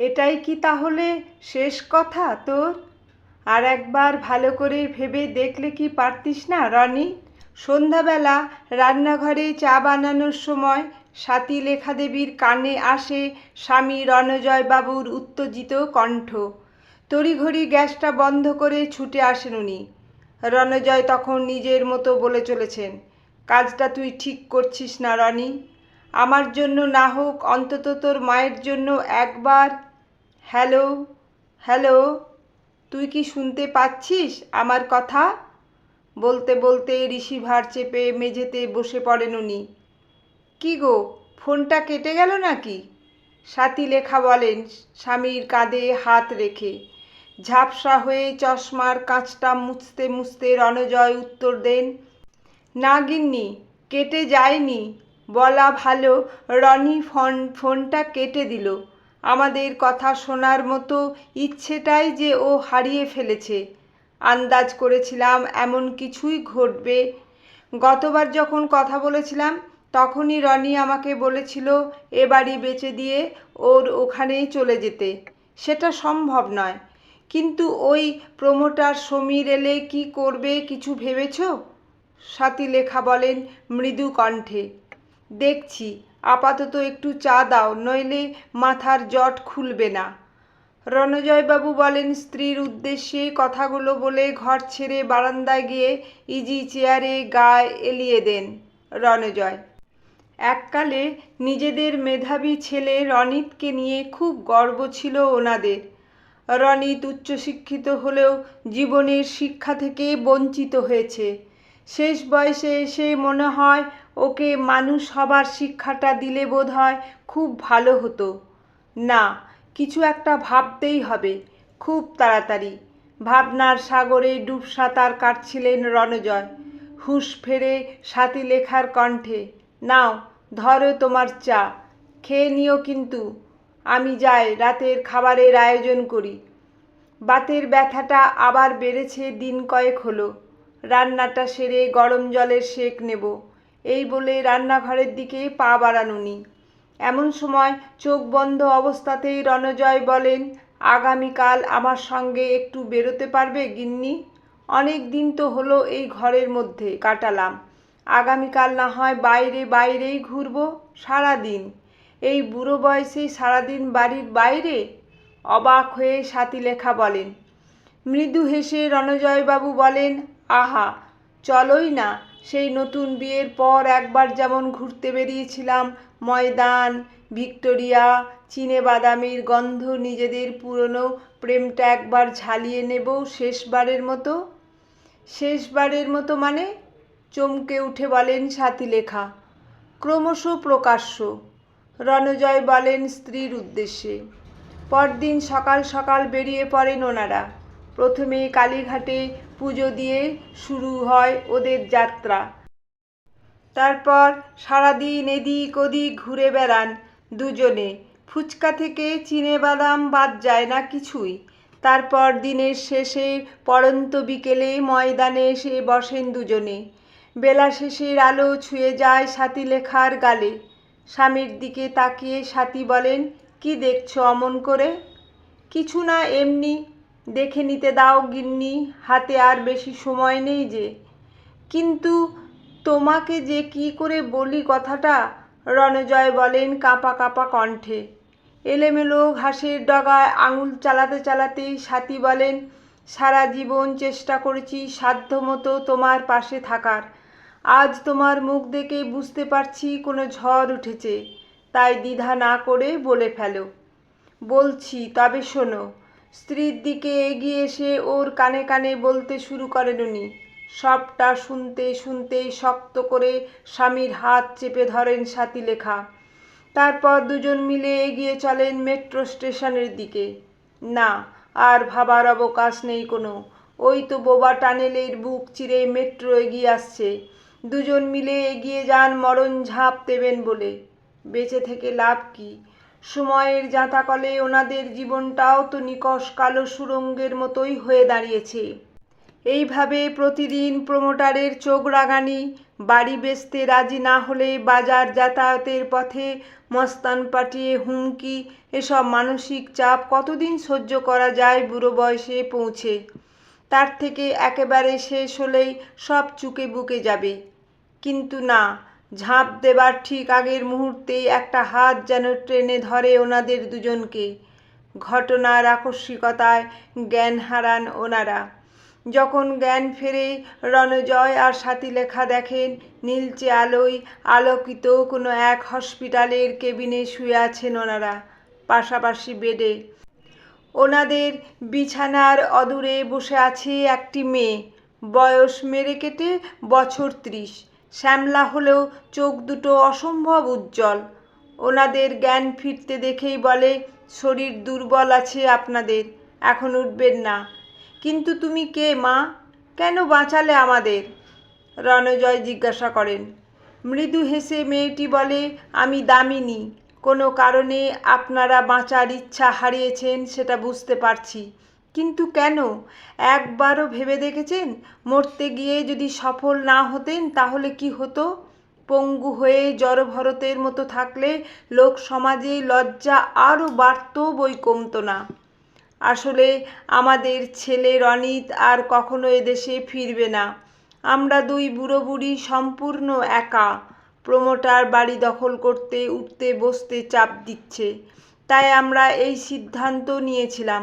এটাই কি তাহলে শেষ কথা তোর? আর একবার ভালো করে ভেবে দেখলে কি পারতিস না, রনি? সন্ধ্যাবেলা রান্নাঘরে চা বানানোর সময় সাথী লেখা দেবীর কানে আসে স্বামী রণজয়বাবুর উত্তেজিত কণ্ঠ। তড়িঘড়ি গ্যাসটা বন্ধ করে ছুটে আসেন উনি। রণজয় তখন নিজের মতো বলে চলেছেন, কাজটা তুই ঠিক করছিস না, রনি। আমার জন্য না হোক, অন্তত তোর মায়ের জন্য একবার হ্যালো হ্যালো, তুই কি শুনতে পাচ্ছিস আমার কথা? বলতে বলতে রিসিভার চেপে মেঝেতে বসে পড়েন উনি। কি গো, ফোনটা কেটে গেল নাকি? সাথী লেখা বলেন, স্বামীর কাঁধে হাত রেখে। ঝাপসা হয়ে চশমার কাঁচটা মুছতে মুছতে রণজয় উত্তর দেন, না গিন্নি, কেটে যায়নি। বলা ভালো, রনি ফোন, ফোনটা কেটে দিল। আমাদের কথা শোনার মতো ইচ্ছেটাই যে ও হারিয়ে ফেলেছে। আন্দাজ করেছিলাম এমন কিছুই ঘটবে। গতবার যখন কথা বলেছিলাম, তখনই রনি আমাকে বলেছিল এ বাড়ি বেচে দিয়ে ওর ওখানেই চলে যেতে। সেটা সম্ভব নয়। কিন্তু ওই প্রমোটার সমীর এলে কি করবে কিছু ভেবেছো? সাথী লেখা বলেন, মৃদু কণ্ঠে। দেখছি। আপাতত একটু চা দাও, নইলে মাথার জট খুলবে না। রণজয়বাবু বলেন, স্ত্রীর উদ্দেশ্যে কথাগুলো বলে ঘর ছেড়ে বারান্দায় গিয়ে ইজি চেয়ারে গা এলিয়ে দেন রণজয়। এককালে নিজেদের মেধাবী ছেলে রনিতকে নিয়ে খুব গর্ব ছিল ওনাদের। রনিত উচ্চশিক্ষিত হলেও জীবনের শিক্ষা থেকে বঞ্চিত হয়েছে। শেষ বয়সে এসে মনে হয় ওকে মানুষ হবার শিক্ষাটা দিলে বোধ হয় খুব ভালো হতো। না, কিছু একটা ভাবতেই হবে, খুব তাড়াতাড়ি। ভাবনার সাগরে ডুব সাঁতার কাটছিলেন রণজয়। হুঁশ ফেরে সাথী লেখার কণ্ঠে, নাও, ধরো তোমার চা, খেয়ে নিও কিন্তু, আমি যাই, রাতের খাবারের আয়োজন করি। বাতের ব্যথাটা আবার বেড়েছে দিন কয়েক হলো। রান্নাটা সেরে গরম জলের সেক নেব। এই বলে রান্নাঘরের দিকে পা বাড়ানুনি এমন সময় চোখ বন্ধ অবস্থাতেই রণজয় বলেন, আগামীকাল আমার সঙ্গে একটু বেরোতে পারবে, গিন্নি? অনেক দিন তো হলো এই ঘরের মধ্যে, কাটালাম। আগামীকাল না হয় বাইরে বাইরেই ঘুরবো, সারাদিন। এই বুড়ো বয়সে সারাদিন বাড়ির বাইরে? অবাক হয়ে সাথী লেখা বলেন। মৃদু হেসে রণজয়বাবু বলেন, আহা, চলোই না। সেই নতুন বিয়ের পর একবার যেমন ঘুরতে বেরিয়েছিলাম, ময়দান, ভিক্টোরিয়া, চিনে বাদামের গন্ধ, নিজেদের পুরনো প্রেমটা একবার ঝালিয়ে নেব শেষবারের মতো। শেষবারের মতো মানে? চমকে উঠে বলেন সাথীলেখা ক্রমশ প্রকাশ্য। রণজয় বলেন স্ত্রীর উদ্দেশ্যে। পরদিন সকাল সকাল বেরিয়ে পড়েন ওনারা। প্রথমে কালীঘাটে পুজো দিয়ে শুরু হয় ওদের যাত্রা। তারপর সারাদিন এদিক ওদিক ঘুরে বেড়ান দুজনে। ফুচকা থেকে চিনে বাদাম বাদ যায় না কিছুই। তারপর দিনের শেষে পড়ন্ত বিকেলে ময়দানে এসে বসেন দুজনে। বেলা শেষের আলো ছুঁয়ে যায় সাথী লেখার গালে। স্বামীর দিকে তাকিয়ে সাথী বলেন, কি দেখছ অমন করে? কিছু না, এমনি। দেখে নিতে দাও গিন্নি, হাতে আর বেশি সময় নেই যে। কিন্তু তোমাকে যে কি করে বলি কথাটা, রণজয় বলেন কাঁপা কাঁপা কণ্ঠে। এলেমেলো ঘাসের ডগায় আঙুল চালাতে চালাতেই সাথী বলেন, সারা জীবন চেষ্টা করেছি সাধ্যমতো তোমার পাশে থাকার। আজ তোমার মুখ দেখে বুঝতে পারছি কোনো ঝড় উঠেছে, তাই দ্বিধা না করে বলে ফেলো। বলছি, তবে শোনো স্ত্রীর দিকে এগিয়ে এসে ওর কানে কানে বলতে শুরু করেন উনি। সবটা শুনতে শুনতেই শক্ত করে স্বামীর হাত চেপে ধরেন সাথী লেখা। তারপর দুজন মিলে এগিয়ে চলেন মেট্রো স্টেশনের দিকে। না, আর ভাবার অবকাশ নেই কোনো। ওই তো বোবা টানেলের বুক চিরে মেট্রো এগিয়ে আসছে। দুজন মিলে এগিয়ে যান মরণ ঝাঁপ দেবেন বলে। বেঁচে থেকে লাভ কি? সময়ের জাঁতাকলে ওনাদের জীবনটাও তো নিকষ কালো সুরঙ্গের মতোই হয়ে দাঁড়িয়েছে। এইভাবে প্রতিদিন প্রমোটারের চোখ রাগানি বাড়ি বেচতে রাজি না হলে বাজার যাতায়াতের পথে মস্তান পাঠিয়ে হুমকি, এসব মানসিক চাপ কতদিন সহ্য করা যায় বুড়ো বয়সে পৌঁছে? তার থেকে একেবারে শেষ হলেই সব চুকে বুকে যাবে। কিন্তু না ঝাঁপ দেবার ঠিক আগের মুহূর্তেই একটা হাত যেন ট্রেনে ধরে ওনাদের দুজনকে। ঘটনার আকস্মিকতায় জ্ঞান হারান ওনারা। যখন জ্ঞান ফেরে রণজয় আর সাথীলেখা দেখেন, নীলচে আলোয় আলোকিত কোনো এক হসপিটালের কেবিনে শুয়ে আছেন ওনারা, পাশাপাশি বেডে। ওনাদের বিছানার অদূরে বসে আছে একটি মেয়ে। বয়স মেরে কেটে বছর ত্রিশ। শ্যামলা হলেও চোখ দুটো অসম্ভব উজ্জ্বল। ওনাদের জ্ঞান ফিরতে দেখেই বলে, শরীর দুর্বল আছে আপনাদের, এখন উঠবেন না। কিন্তু তুমি কে, মা? কেন বাঁচালে আমাদের? রণজয় জিজ্ঞাসা করেন। মৃদু হেসে মেয়েটি বলে, আমি দামিনী। কোনো কারণে আপনারা বাঁচার ইচ্ছা হারিয়েছেন, সেটা বুঝতে পারছি। কিন্তু কেন? একবারও ভেবে দেখেছেন? মরতে গিয়ে যদি সফল না হতেন তাহলে কি হতো? পঙ্গু হয়ে জড়ভরতের মতো থাকলে লোক সমাজে লজ্জা আরও বাড়ত বই কমতো না। আসলে আমাদের ছেলে রনিত আর কখনো এদেশে ফিরবে না। আমরা দুই বুড়ো বুড়ি সম্পূর্ণ একা। প্রমোটার বাড়ি দখল করতে, উঠতে, বসতে চাপ দিচ্ছে। তাই আমরা এই সিদ্ধান্ত নিয়েছিলাম।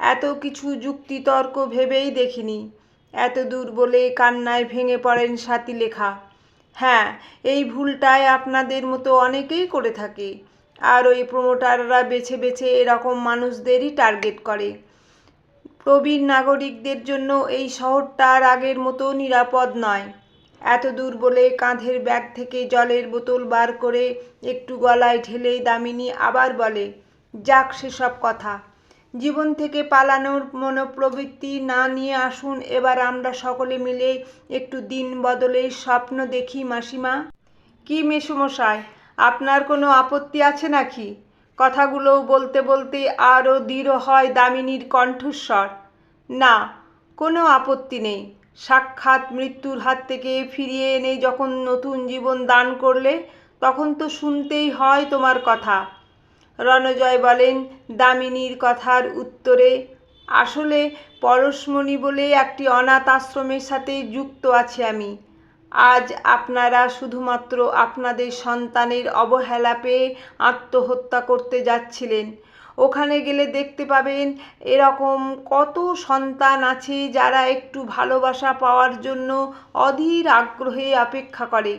এত কিছু যুক্তিতর্ক ভেবেই দেখিনি। এত দূর বলে কান্নায় ভেঙে পড়েন সাথী লেখা। হ্যাঁ এই ভুলটাই আপনাদের মতো অনেকেই করে থাকে। আর ওই প্রমোটাররা বেছে বেছে এরকম মানুষদেরই টার্গেট করে। প্রবীণ নাগরিকদের জন্য এই শহরটা আর আগের মতো নিরাপদ নয়। এত দূর বলে কাঁধের ব্যাগ থেকে জলের বোতল বার করে একটু গলায় ঢেলেই দামিনী আবার বলে, যাক সেসব কথা। জীবন থেকে পালানোর মনোপ্রবৃত্তি না নিয়ে আসুন। এবার আমরা সকলে মিলে একটু দিন বদলের স্বপ্ন দেখি, মাসিমা। কি মেসমশাই, আপনার কোনো আপত্তি আছে নাকি? কথাগুলো বলতে বলতে আরও দৃঢ় হয় দামিনীর কণ্ঠস্বর। না, কোনো আপত্তি নেই। সাক্ষাৎ মৃত্যুর হাত থেকে ফিরিয়ে এনে যখন নতুন জীবন দান করলে, তখন তো শুনতেই হয় তোমার কথা। রণজয় বলেন, দামিনীর কথার উত্তরে, আসলে পরশমণি বলে একটি অনাথ আশ্রমের সাথে যুক্ত আছি আমি। আজ আপনারা শুধুমাত্র আপনাদের সন্তানের অবহেলা পেয়ে আত্মহত্যা করতে যাচ্ছিলেন। ওখানে গেলে দেখতে পাবেন, এরকম কত সন্তান আছে যারা একটু ভালোবাসা পাওয়ার জন্য অধীর আগ্রহে অপেক্ষা করে।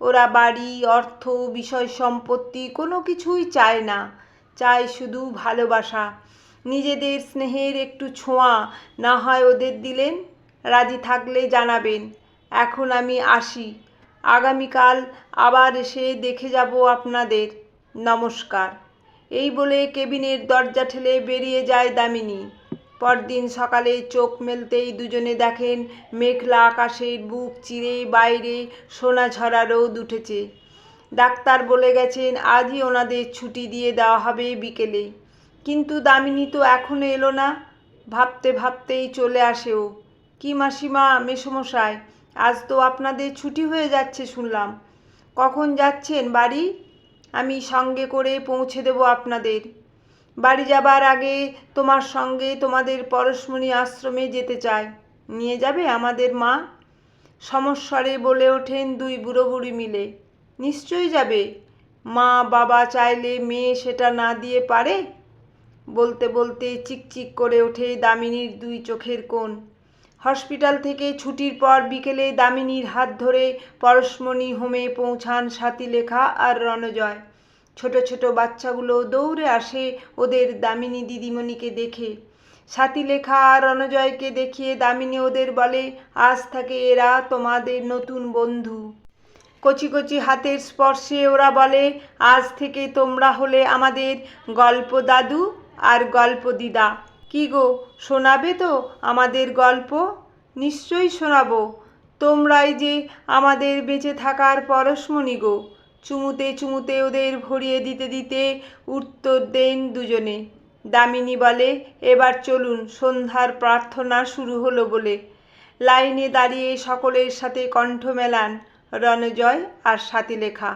ওরা বাড়ি, অর্থ, বিষয় সম্পত্তি কোনো কিছুই চায় না। চায় শুধু ভালোবাসা। নিজেদের স্নেহের একটু ছোঁয়া না হয় ওদের দিলেন? রাজি থাকলে জানাবেন। এখন আমি আসি। আগামীকাল আবার এসে দেখে যাব আপনাদের। নমস্কার। এই বলে কেবিনের দরজা ঠেলে বেরিয়ে যায় দামিনী। পরদিন সকালে চোখ মেলতেই দুজনে দেখেন মেঘলা আকাশের বুক চিরে বাইরে সোনা ঝরা রোদ উঠেছে। ডাক্তার বলে গেছেন, আজই ওনাদের ছুটি দিয়ে দেওয়া হবে বিকেলে। কিন্তু দামিনী তো এখনও এলো না। ভাবতে ভাবতেই চলে আসে ও। কি মাসিমা, মেসমশাই, আজ তো আপনাদের ছুটি হয়ে যাচ্ছে শুনলাম। কখন যাচ্ছেন বাড়ি? আমি সঙ্গে করে পৌঁছে দেব আপনাদের। বাড়ি যাবার আগে তোমার সঙ্গে তোমাদের পরশমণি আশ্রমে যেতে চাই। নিয়ে যাবে আমাদের মা? সমস্বরে বলে ওঠেন দুই বুড়ো বুড়ি মিলে। নিশ্চয়ই যাবে। মা বাবা চাইলে মেয়ে সেটা না দিয়ে পারে? বলতে বলতে চিকচিক করে ওঠে দামিনীর দুই চোখের কোণ। হসপিটাল থেকে ছুটির পর বিকেলে দামিনীর হাত ধরে পরশমণি হোমে পৌঁছান সাথীলেখা আর রণজয়। ছোট ছোট বাচ্চাগুলো দৌড়ে আসে ওদের দামিনী দিদিমণিকে দেখে। সাথী লেখা আর রণজয়কে দেখিয়ে দামিনী ওদের বলে, আজ থেকে এরা তোমাদের নতুন বন্ধু। কচি কচি হাতের স্পর্শে ওরা বলে, আজ থেকে তোমরা হলে আমাদের গল্প দাদু আর গল্প দিদা। কি গো, শোনাবে তো আমাদের গল্প? নিশ্চয়ই শোনাবো। তোমরাই যে আমাদের বেঁচে থাকার পরশমণি গো। চুমুতে চুমুতে ওদের ভরিয়ে দিতে দিতে উত্তর দেন দুজনে। দামিনী বলে, এবার চলুন, সন্ধ্যার প্রার্থনা শুরু হলো বলে। লাইনে দাঁড়িয়ে সকলের সাথে কণ্ঠ মেলান রণজয় আর সাথীলেখা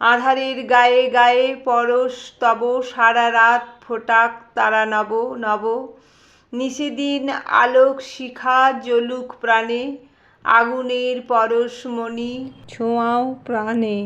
আধারের গায়ে গায়ে পরশ তব, সারা রাত ফোটাক তারা নব নব। নিষেদিন আলোক শিখা জলুক প্রাণে, আগুনের পরশমণি ছোঁয়াও প্রাণে।